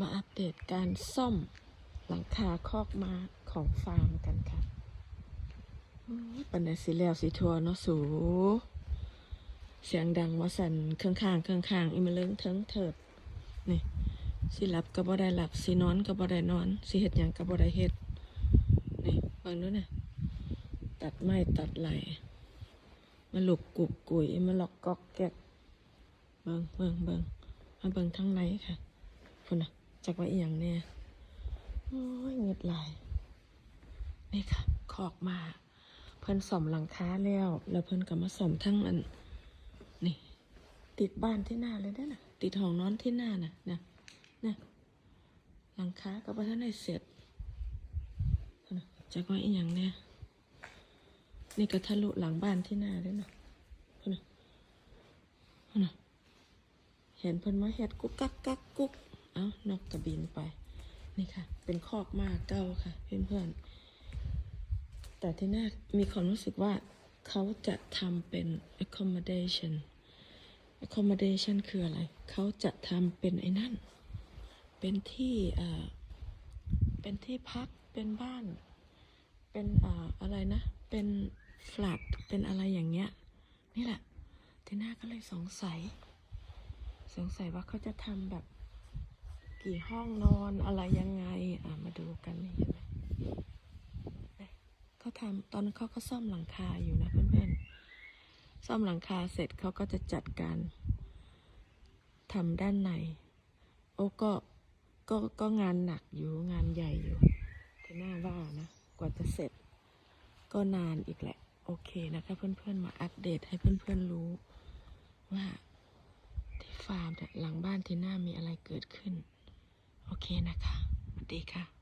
มาอัปเดตการซ่อมหลังคาคอกม้าของฟาร์มกันค่ะปันไดสิแล้วสิทัวเนาะสู เสียงดังว่าสันเครื่องข้างเครื่องข้างอีมาเลิงเทิงเถิด นี่สิหลับก็บ่ได้หลับสินอนก็บ่ได้นอนสิเฮ็ดหยังก็บ่ได้เฮ็ด นี่เบิ่งดูนะตัดไม้ตัดไหลมาหลุกกุกกุยมาหลอกกอกแกกเบิ่งเบิ่งเบิ่งมาเบิ่งทั้งในค่ะพุ่นน่ะ จักว่าอียงแน่โอ้ยเงืดไหลนี่ค่ะ ขอกมา เพิ่นซ่อมหลังคาแล้ว แล้วเพิ่นก็มาซ่อมทั้งอัน นี่ ติดบ้านที่หน้าเลยเด้น่ะติดห้องนอนที่หน้าน่ะนะนะหลังคาก็บ่ทันได้เสร็จพุ่นน่ะจักว่าอีหยังแน่นี่ก็ทะลุหลังบ้านที่หน้าเลยเนาะพุ่นน่ะพุ่นนะเห็นเพิ่นมาเฮ็ดกุ๊กกักกักกุ๊ก เอ้านกกระบินไป นี่ค่ะ เป็นคอกมากเก้าค่ะ เพื่อนๆ แต่ที่น่ามีความรู้สึกว่าเขาจะทำเป็น accommodation accommodation คืออะไร เขาจะทำเป็นไอ้นั่น เป็นที่เอ่อเป็นที่พัก เป็นบ้าน เป็นเอ่ออะไรนะ เป็นฟลัดเป็นอะไรอย่างเงี้ย นี่แหละทีน่าก็เลยสงสัย สงสัยว่าเขาจะทำแบบ กี่ห้องนอนอะไรยังไง อะมาดูกันนี่เห็นไหมเขาทำตอนเขาก็ซ่อมหลังคาอยู่นะเพื่อนๆซ่อมหลังคาเสร็จเขาก็จะจัดการทำด้านใน โอ้ก็ก็ก็งานหนักอยู่งานใหญ่อยู่ที่น่าว่านะ กว่าจะเสร็จ ก็นานอีกแหละ โอเคนะคะเพื่อนๆมาอัปเดตให้เพื่อนๆรู้ว่าที่ฟาร์มหลังบ้านที่หน้ามีอะไรเกิดขึ้น โอเคนะคะสวัสดีค่ะ